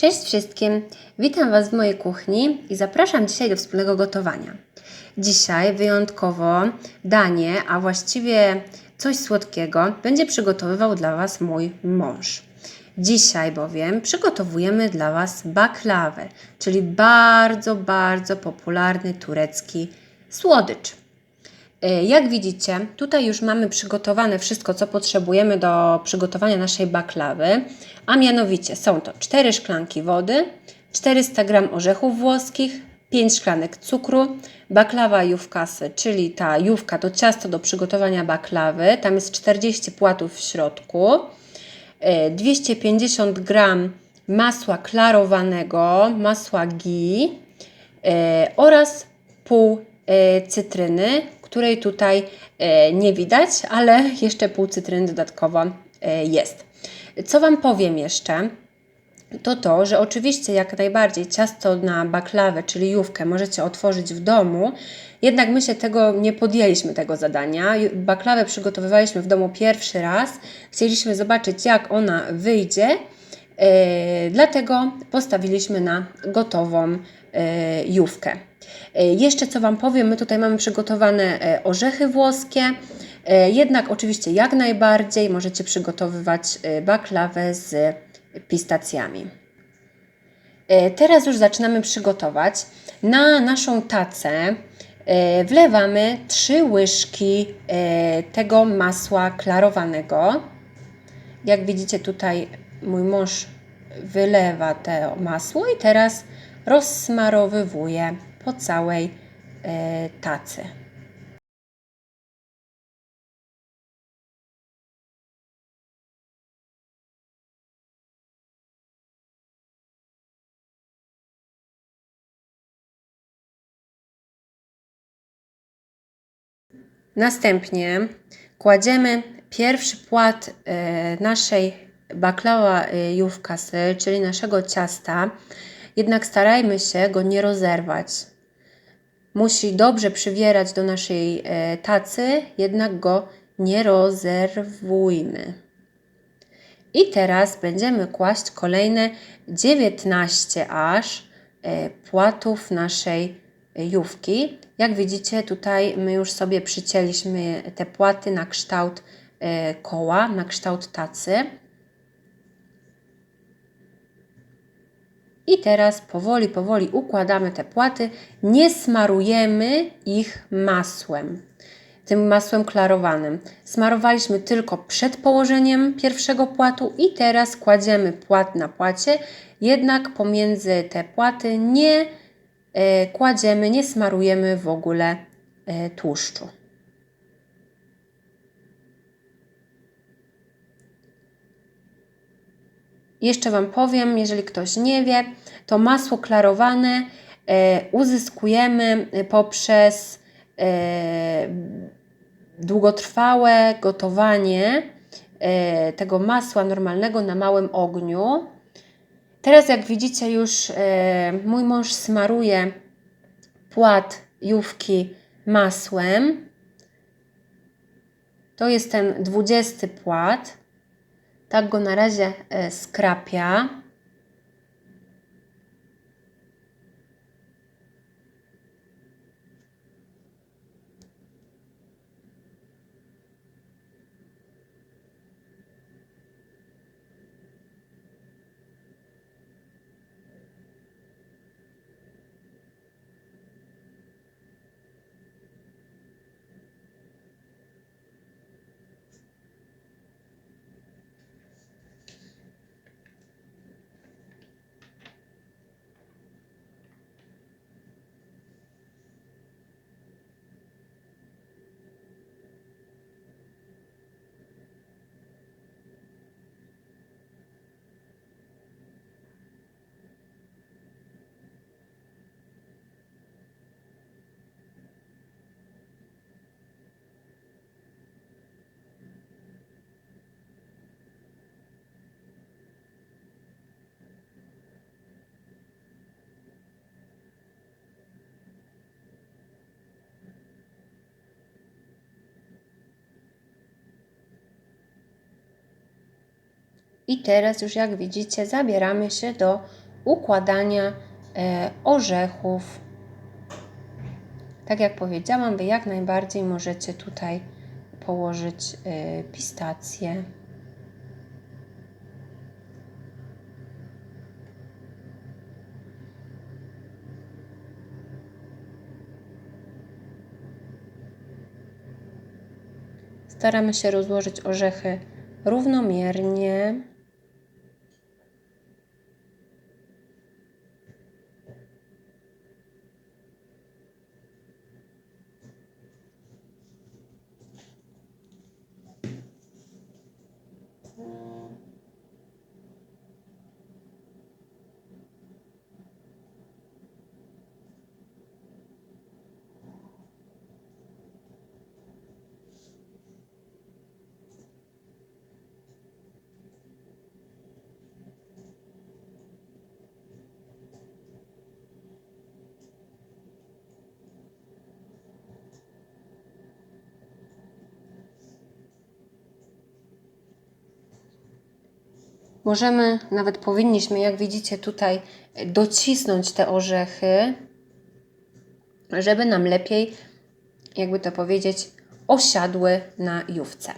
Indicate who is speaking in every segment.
Speaker 1: Cześć wszystkim! Witam Was w mojej kuchni i zapraszam dzisiaj do wspólnego gotowania. Dzisiaj wyjątkowo danie, a właściwie coś słodkiego będzie przygotowywał dla Was mój mąż. Dzisiaj bowiem przygotowujemy dla Was baklawę, czyli bardzo, bardzo popularny turecki słodycz. E, Jak widzicie, tutaj już mamy przygotowane wszystko, co potrzebujemy do przygotowania naszej baklawy, a mianowicie są to 4 szklanki wody, 400 g orzechów włoskich, 5 szklanek cukru, baklawa jówkasy, czyli ta jówka to ciasto do przygotowania baklawy, tam jest 40 płatów w środku, e, 250 g masła klarowanego, masła ghee e, oraz pół e, cytryny, której tutaj e, nie widać, ale jeszcze pół cytryny dodatkowo e, jest. Co Wam powiem jeszcze? To to, że oczywiście jak najbardziej ciasto na baklawę, czyli jówkę możecie otworzyć w domu, jednak my się tego nie podjęliśmy tego zadania. Baklawę przygotowywaliśmy w domu pierwszy raz. Chcieliśmy zobaczyć jak ona wyjdzie, e, dlatego postawiliśmy na gotową jówkę. E, Jeszcze co Wam powiem, my tutaj mamy przygotowane e, orzechy włoskie, e, jednak oczywiście jak najbardziej możecie przygotowywać e, baklawę z pistacjami. E, Teraz już zaczynamy przygotować. Na naszą tacę e, wlewamy 3 łyżki e, tego masła klarowanego. Jak widzicie tutaj mój mąż wylewa to masło i teraz rozsmarowywuje po całej e, tacy. Następnie kładziemy pierwszy płat e, naszej baklava e, jówkasy, czyli naszego ciasta. Jednak starajmy się go nie rozerwać. Musi dobrze przywierać do naszej e, tacy, jednak go nie rozerwujmy. I teraz będziemy kłaść kolejne 19 aż e, płatów naszej e, jówki. Jak widzicie, tutaj my już sobie przycięliśmy te płaty na kształt koła, na kształt tacy. I teraz powoli, powoli układamy te płaty. Nie smarujemy ich masłem, tym masłem klarowanym. Smarowaliśmy tylko przed położeniem pierwszego płatu i teraz kładziemy płat na płacie, jednak pomiędzy te płaty nie e, kładziemy, nie smarujemy w ogóle e, tłuszczu. Jeszcze Wam powiem, jeżeli ktoś nie wie, to masło klarowane e, uzyskujemy poprzez e, długotrwałe gotowanie e, tego masła normalnego na małym ogniu. Teraz, jak widzicie, już e, mój mąż smaruje płat jówki masłem. To jest ten dwudziesty płat. Tak go na razie e, skrapia. I teraz już jak widzicie zabieramy się do układania e, orzechów. Tak jak powiedziałam, Wy jak najbardziej możecie tutaj położyć e, pistacje. Staramy się rozłożyć orzechy równomiernie. Możemy, nawet powinniśmy, jak widzicie tutaj, docisnąć te orzechy, żeby nam lepiej, jakby to powiedzieć, osiadły na jówce.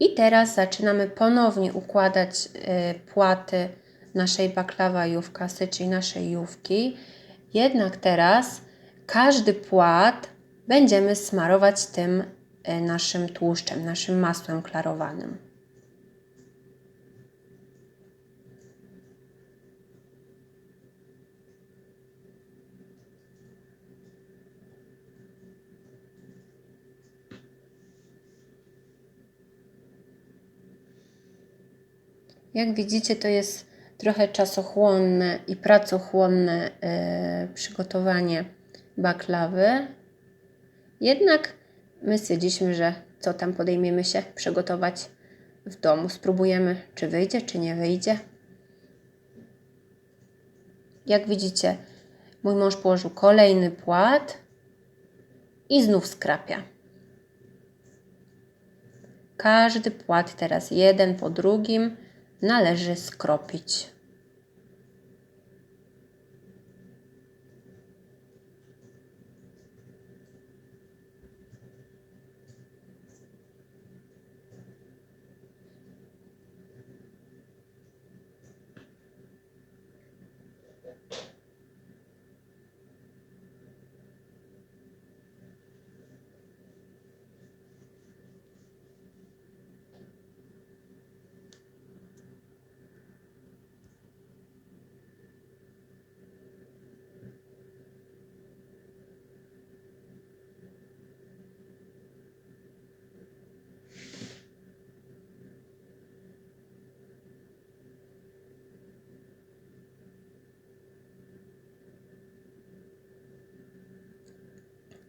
Speaker 1: I teraz zaczynamy ponownie układać y, płaty naszej baklawa jówkasy, czyli naszej jówki. Jednak teraz każdy płat będziemy smarować tym y, naszym tłuszczem, naszym masłem klarowanym. Jak widzicie, to jest trochę czasochłonne i pracochłonne yy, przygotowanie baklawy. Jednak my stwierdziliśmy, że co tam podejmiemy się przygotować w domu. Spróbujemy, czy wyjdzie, czy nie wyjdzie. Jak widzicie, mój mąż położył kolejny płat i znów skrapia. Każdy płat teraz jeden po drugim należy skropić.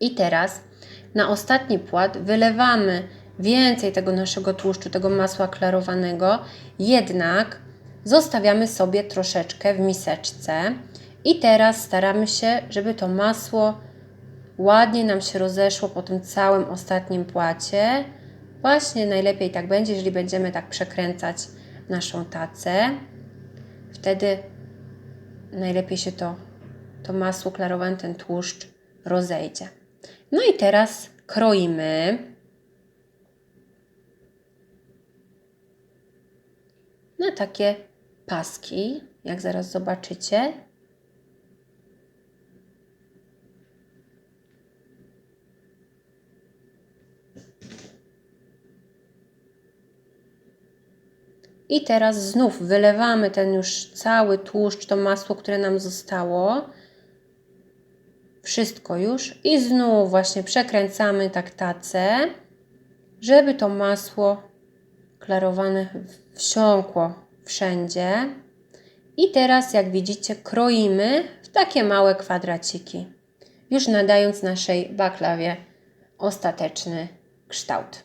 Speaker 1: I teraz na ostatni płat wylewamy więcej tego naszego tłuszczu, tego masła klarowanego, jednak zostawiamy sobie troszeczkę w miseczce. I teraz staramy się, żeby to masło ładnie nam się rozeszło po tym całym ostatnim płacie. Właśnie najlepiej tak będzie, jeżeli będziemy tak przekręcać naszą tacę. Wtedy najlepiej się to, to masło klarowane, ten tłuszcz rozejdzie. No i teraz kroimy. Na takie paski, jak zaraz zobaczycie. I teraz znów wylewamy ten już cały tłuszcz, to masło, które nam zostało wszystko już i znów właśnie przekręcamy tak tacę, żeby to masło klarowane wsiąkło wszędzie. I teraz, jak widzicie, kroimy w takie małe kwadraciki, już nadając naszej baklawie ostateczny kształt.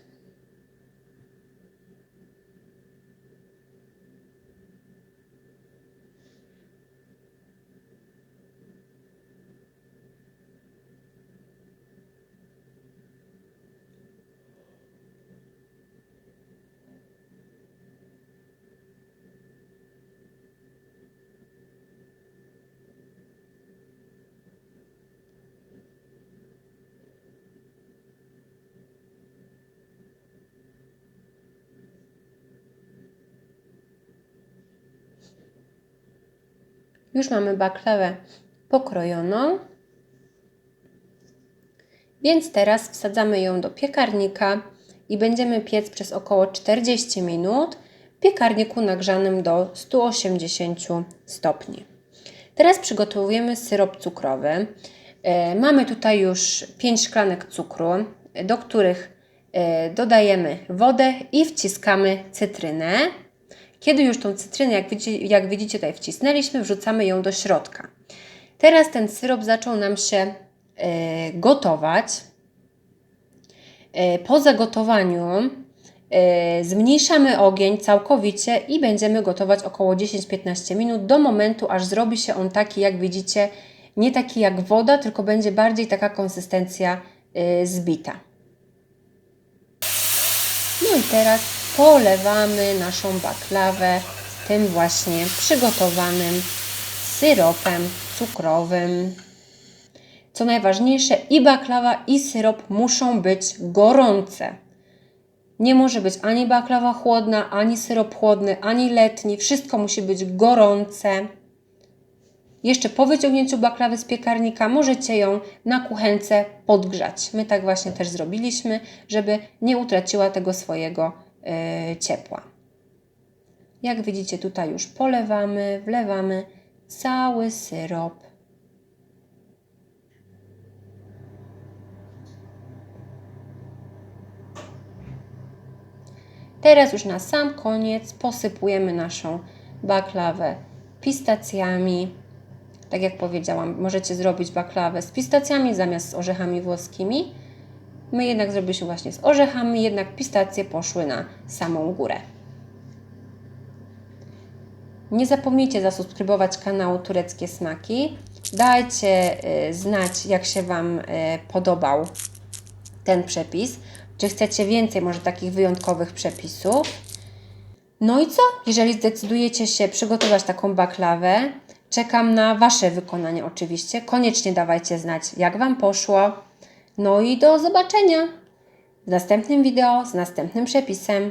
Speaker 1: Już mamy baklawę pokrojoną. Więc teraz wsadzamy ją do piekarnika i będziemy piec przez około 40 minut w piekarniku nagrzanym do 180 stopni. Teraz przygotowujemy syrop cukrowy. E, Mamy tutaj już 5 szklanek cukru, do których e, dodajemy wodę i wciskamy cytrynę. Kiedy już tą cytrynę, jak widzicie, jak widzicie tutaj wcisnęliśmy, wrzucamy ją do środka. Teraz ten syrop zaczął nam się e, gotować. E, Po zagotowaniu e, zmniejszamy ogień całkowicie i będziemy gotować około 10-15 minut do momentu, aż zrobi się on taki, jak widzicie, nie taki jak woda, tylko będzie bardziej taka konsystencja e, zbita. No i teraz polewamy naszą baklawę tym właśnie przygotowanym syropem cukrowym. Co najważniejsze, i baklawa, i syrop muszą być gorące. Nie może być ani baklawa chłodna, ani syrop chłodny, ani letni. Wszystko musi być gorące. Jeszcze po wyciągnięciu baklawy z piekarnika możecie ją na kuchence podgrzać. My tak właśnie też zrobiliśmy, żeby nie utraciła tego swojego ciepła. Jak widzicie, tutaj już polewamy, wlewamy cały syrop. Teraz już na sam koniec posypujemy naszą baklawę pistacjami. Tak jak powiedziałam, możecie zrobić baklawę z pistacjami zamiast z orzechami włoskimi. My jednak zrobiliśmy właśnie z orzechami, jednak pistacje poszły na samą górę. Nie zapomnijcie zasubskrybować kanału Tureckie Smaki. Dajcie y, znać, jak się Wam y, podobał ten przepis. Czy chcecie więcej może takich wyjątkowych przepisów? No i co? Jeżeli zdecydujecie się przygotować taką baklawę, czekam na Wasze wykonanie oczywiście. Koniecznie dawajcie znać, jak Wam poszło. No i do zobaczenia w następnym wideo z następnym przepisem.